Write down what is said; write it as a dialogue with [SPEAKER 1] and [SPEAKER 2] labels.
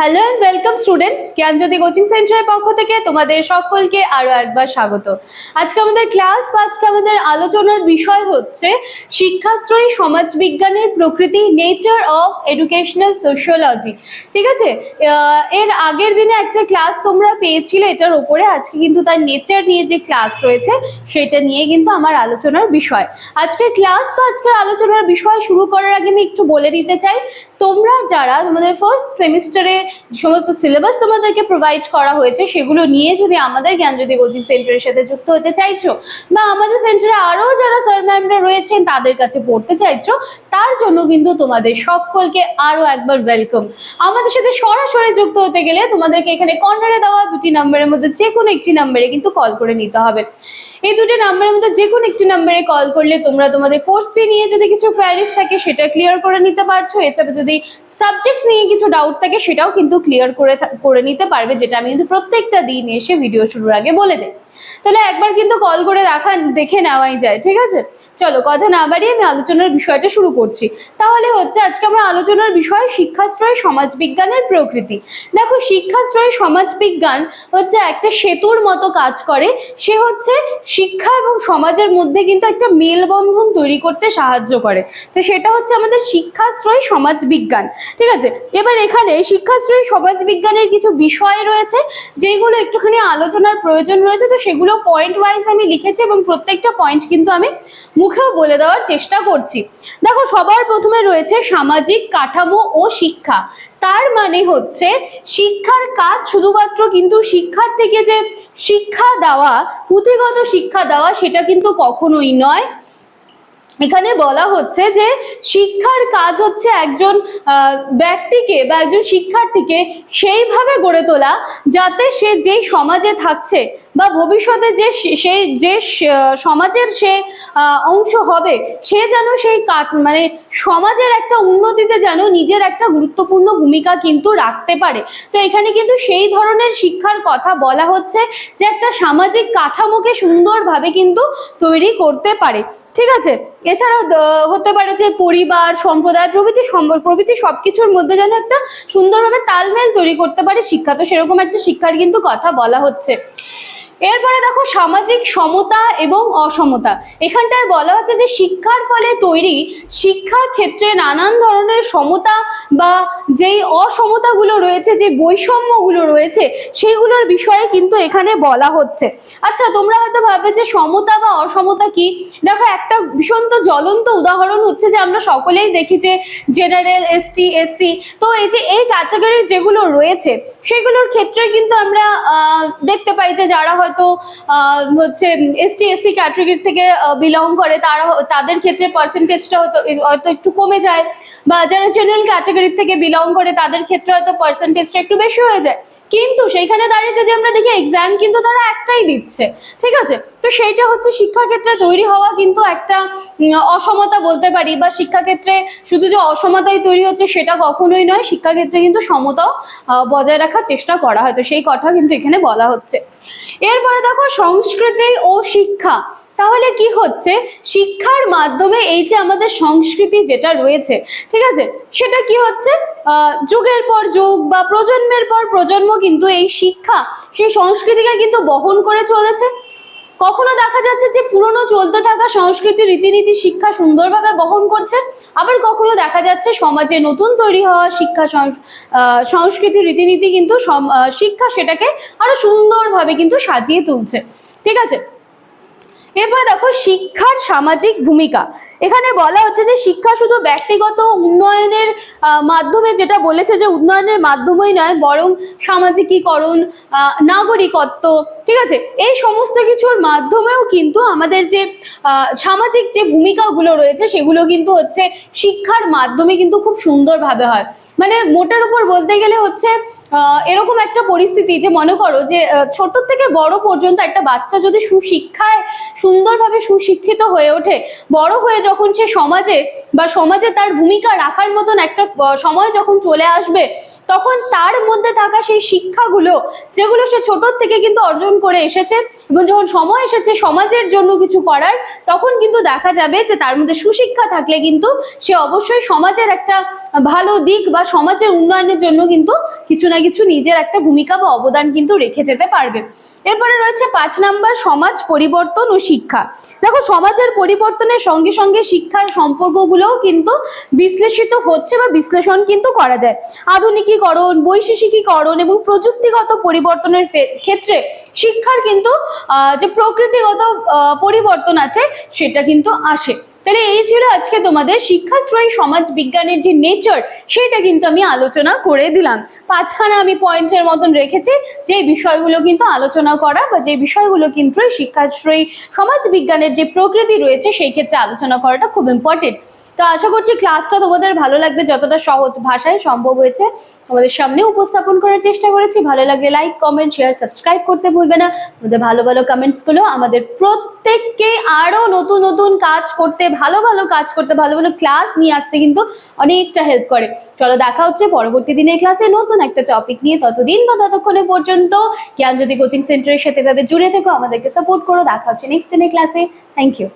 [SPEAKER 1] Hello and welcome students Gyanjyoti coaching সেন্টারের পক্ষ থেকে তোমাদের সকলকে আরও একবার স্বাগত। আজকে আমাদের ক্লাস বা আজকে আমাদের আলোচনার বিষয় হচ্ছে শিক্ষাশ্রয়ী সমাজবিজ্ঞানের প্রকৃতি নেচার অফ এডুকেশনাল সোশিওলজি ঠিক আছে? এর আগের দিনে একটা ক্লাস তোমরা পেয়েছিলে, এটার ওপরে আজকে কিন্তু তার নেচার নিয়ে যে ক্লাস রয়েছে, সেটা নিয়ে কিন্তু আমার আলোচনার বিষয়। আজকের ক্লাস বা আজকের আলোচনার বিষয় শুরু করার আগে আমি একটু বলে দিতে চাই, তোমরা যারা তোমাদের ফার্স্ট সেমিস্টারে সমস্ত সিলেবাস তোমাদেরকে প্রোভাইড করা হয়েছে, সেগুলো নিয়ে যদি আমাদের জ্ঞানজ্যোতি কোচিং সেন্টারের সাথে যুক্ত হতে চাইছো বা আমাদের সেন্টারে আরও যারা স্যার ম্যামরা রয়েছেন তাদের কাছে পড়তে চাইছো, তার জন্য কিন্তু তোমাদের সকলকে আরও একবার ওয়েলকাম আমাদের সাথে সরাসরি যুক্ত হতে গেলে তোমাদেরকে এখানে কর্নারে দেওয়া দুটি নাম্বারের মধ্যে যে কোনো একটি নাম্বারে কিন্তু কল করে নিতে হবে। এই দুটো নাম্বারের মধ্যে যে কোনো একটি নাম্বারে কল করলে তোমরা তোমাদের কোর্স ফি নিয়ে যদি কিছু কোয়ারিজ থাকে, সেটা ক্লিয়ার করে নিতে পারছ। এছাড়া যদি সাবজেক্ট নিয়ে কিছু ডাউট থাকে, সেটাও কিন্তু ক্লিয়ার করে করে নিতে পারবে, যেটা আমি কিন্তু প্রত্যেকটা দিন এসে ভিডিও শুরুর আগে বলে যাই তাহলে একবার কিন্তু কল করে দেখা, দেখে নেওয়াই যায়, ঠিক আছে? চলো, কথা না বাড়িয়ে আমি আলোচনার বিষয়টা শুরু করছি। তাহলে হচ্ছে আজকে আমরা আলোচনার বিষয় শিক্ষাশ্রয় সমাজবিজ্ঞানের প্রকৃতি। দেখো, শিক্ষাশ্রয় সমাজবিজ্ঞান হচ্ছে একটা সেতুর মতো কাজ করে। সে হচ্ছে শিক্ষা এবং সমাজের মধ্যে কিন্তু একটা মেলবন্ধন তৈরি করতে সাহায্য করে। তো সেটা হচ্ছে আমাদের শিক্ষাশ্রয় সমাজবিজ্ঞান, ঠিক আছে? এবার এখানে শিক্ষাশ্রয়ী সমাজবিজ্ঞানের কিছু বিষয় রয়েছে, যেগুলো একটুখানি আলোচনার প্রয়োজন রয়েছে, তো সেগুলো পয়েন্ট ওয়াইজ আমি লিখেছি এবং প্রত্যেকটা পয়েন্ট কিন্তু আমি মুখেও বলে দেওয়ার চেষ্টা করছি। দেখো, সবার প্রথমে রয়েছে সামাজিক কাঠামো ও শিক্ষা। তার মানে হচ্ছে শিক্ষার কাজ শুধুমাত্র কিন্তু শিক্ষার থেকে যে শিক্ষা দেওয়া, পুঁথিগত শিক্ষা দেওয়া, সেটা কিন্তু কখনোই নয়। এখানে বলা হচ্ছে যে শিক্ষার কাজ হচ্ছে একজন ব্যক্তিকে বা একজন শিক্ষার্থীকে সেইভাবে গড়ে তোলা যাতে সে যেই সমাজে থাকছে বা ভবিষ্যতে যে সেই যে সমাজের সে অংশ হবে, সে যেন সেই মানে সমাজের একটা উন্নতিতে যেন নিজের একটা গুরুত্বপূর্ণ ভূমিকা কিন্তু রাখতে পারে। তো এখানে কিন্তু সেই ধরনের শিক্ষার কথা বলা হচ্ছে যে একটা সামাজিক কাঠামোকে সুন্দরভাবে কিন্তু তৈরি করতে পারে। ঠিক আছে? এছাড়াও হতে পারে যে পরিবার, সম্প্রদায়, প্রভৃতি প্রভৃতি সব কিছুর মধ্যে যেন একটা সুন্দরভাবে তালমেল তৈরি করতে পারে শিক্ষা। তো সেরকম একটা শিক্ষার কিন্তু কথা বলা হচ্ছে। এরপরে দেখো সামাজিক সমতা এবং অসমতা। এখানটায় বলা হচ্ছে যে শিক্ষার ফলে তৈরি শিক্ষা ক্ষেত্রে নানান ধরনের সমতা বা যেই অসমতাগুলো রয়েছে, যে বৈষম্যগুলো রয়েছে, সেইগুলোর বিষয়ে কিন্তু এখানে বলা হচ্ছে। আচ্ছা তোমরা হয়তো ভাবে যে সমতা বা অসমতা কি? দেখো, একটা ভীষণ তো জ্বলন্ত উদাহরণ হচ্ছে যে আমরা সকলেই দেখি যে জেনারেল এসটি এসসি তো এই যে এই ক্যাটাগরি যেগুলো রয়েছে সেগুলোর ক্ষেত্রে কিন্তু আমরা দেখতে পাই যে যারা হয়তো হচ্ছে এসটি এসসি ক্যাটাগরি থেকে বিলং করে, তারা তাদের ক্ষেত্রে পার্সেন্টেজটা হয়তো হয়তো একটু কমে যায়। বা যারা জেনারেল ক্যাটাগরি থেকে বিলং করে, তাদের ক্ষেত্রে হয়তো পার্সেন্টেজটা একটু বেশি হয়ে যায়। কিন্তু সেইখানে দাঁড়িয়ে যদি আমরা দেখি এক্সাম কিন্তু তারা একটাই দিচ্ছে। ঠিক আছে? তো সেইটা হচ্ছে শিক্ষাক্ষেত্রে তৈরি হওয়া কিন্তু একটা অসমতা বলতে পারি বা শিক্ষাক্ষেত্রে শুধু যে অসমতাই তৈরি হচ্ছে সেটা কখনোই নয়, শিক্ষাক্ষেত্রে কিন্তু সমতাও বজায় রাখার চেষ্টা করা হয়। তো সেই কথা কিন্তু এখানে বলা হচ্ছে। এরপরে দেখো, সংস্কৃতি ও শিক্ষা। তাহলে কি হচ্ছে? শিক্ষার মাধ্যমে এই যে আমাদের সংস্কৃতি যেটা রয়েছে, ঠিক আছে? সেটা কি হচ্ছে? যুগের পর যুগ বা প্রজন্মের পর প্রজন্ম কিন্তু এই শিক্ষা, সেই সংস্কৃতিকে কিন্তু বহন করে চলেছে। কখনো দেখা যাচ্ছে যে পুরনো চলতে থাকা সংস্কৃতি, রীতিনীতি, শিক্ষা সুন্দরভাবে বহন করছে। আবার কখনো দেখা যাচ্ছে সমাজে নতুন তৈরি হওয়া শিক্ষা সংস্কৃতি, রীতিনীতি কিন্তু শিক্ষা সেটাকে আরও সুন্দরভাবে কিন্তু সাজিয়ে তুলছে। ঠিক আছে? এরপর দেখো শিক্ষার সামাজিক ভূমিকা। এখানে বলা হচ্ছে যে শিক্ষা শুধু ব্যক্তিগত উন্নয়নের মাধ্যমে যেটা বলেছে যে উন্নয়নের মাধ্যমেই নয়, বরং সামাজিকীকরণ নাগরিকত্ব, ঠিক আছে? এই সমস্ত কিছুর মাধ্যমেও কিন্তু আমাদের যে সামাজিক যে ভূমিকাগুলো রয়েছে সেগুলো কিন্তু হচ্ছে শিক্ষার মাধ্যমে কিন্তু খুব সুন্দরভাবে হয়। মানে মোটার উপর বলতে গেলে হচ্ছে এরকম একটা পরিস্থিতি যে মনে করো যে ছোট থেকে বড় পর্যন্ত একটা বাচ্চা যদি সুশিক্ষায় সুন্দরভাবে সুশিক্ষিত হয়ে ওঠে, বড় হয়ে যখন সে সমাজে বা সমাজে তার ভূমিকা রাখার মতন একটা সময় যখন চলে আসবে তখন তার মধ্যে থাকা সেই শিক্ষাগুলো, যেগুলো সে ছোট থেকে কিন্তু অর্জন করে এসেছে এবং যখন সময় এসেছে সমাজের জন্য কিছু করার, তখন কিন্তু দেখা যাবে যে তার মধ্যে সুশিক্ষা থাকলে কিন্তু সে অবশ্যই সমাজের একটা ভালো দিক বা সমাজের উন্নয়নের জন্য কিন্তু কিছু না কিছু নিজের একটা ভূমিকা বা অবদান কিন্তু রেখে যেতে পারবে। এরপরে রয়েছে পাঁচ নাম্বার, সমাজ পরিবর্তন ও শিক্ষা। দেখো, সমাজের পরিবর্তনের সঙ্গে সঙ্গে শিক্ষার সম্পর্কগুলোও কিন্তু বিশ্লেষিত হচ্ছে বা বিশ্লেষণ কিন্তু করা যায়। আধুনিকীকরণ বৈশেষিকীকরণ এবং প্রযুক্তিগত পরিবর্তনের ক্ষেত্রে শিক্ষার কিন্তু যে প্রকৃতিগত পরিবর্তন আছে, সেটা কিন্তু আসে। তাহলে এই ছিল আজকে তোমাদের শিক্ষাশ্রয়ী সমাজ বিজ্ঞানের যে নেচার সেটা কিন্তু আমি আলোচনা করে দিলাম। পাঁচখানা আমি পয়েন্টের মতন রেখেছি, যে বিষয়গুলো কিন্তু আলোচনা করা বা যে বিষয়গুলো কিন্তু শিক্ষাশ্রয়ী সমাজ বিজ্ঞানের যে প্রকৃতি রয়েছে, সেই ক্ষেত্রে আলোচনা করাটা খুব ইম্পর্টেন্ট তো আশা করছি ক্লাসটা তোমাদের ভালো লাগবে, যতটা সহজ ভাষায় সম্ভব হয়েছে। তোমাদের সামনে উপস্থাপন করার চেষ্টা করেছি। ভালো লাগলে লাইক কমেন্ট শেয়ার সাবস্ক্রাইব করতে ভুলবে না। তোমাদের ভালো ভালো কমেন্টসগুলো আমাদের প্রত্যেককে আরও নতুন নতুন কাজ করতে, ভালো ভালো কাজ করতে, ভালো ভালো ক্লাস নিয়ে আসতে কিন্তু অনেকটা হেল্প করে। চলো দেখা হচ্ছে পরবর্তী দিনের ক্লাসে নতুন একটা টপিক নিয়ে। ততদিন বা ততক্ষণে পর্যন্ত জ্ঞান যদি কোচিং সেন্টারের সাথে এভাবে জুড়ে থেকো। আমাদেরকে সাপোর্ট করো। দেখা হচ্ছে নেক্সট দিনের ক্লাসে থ্যাংক ইউ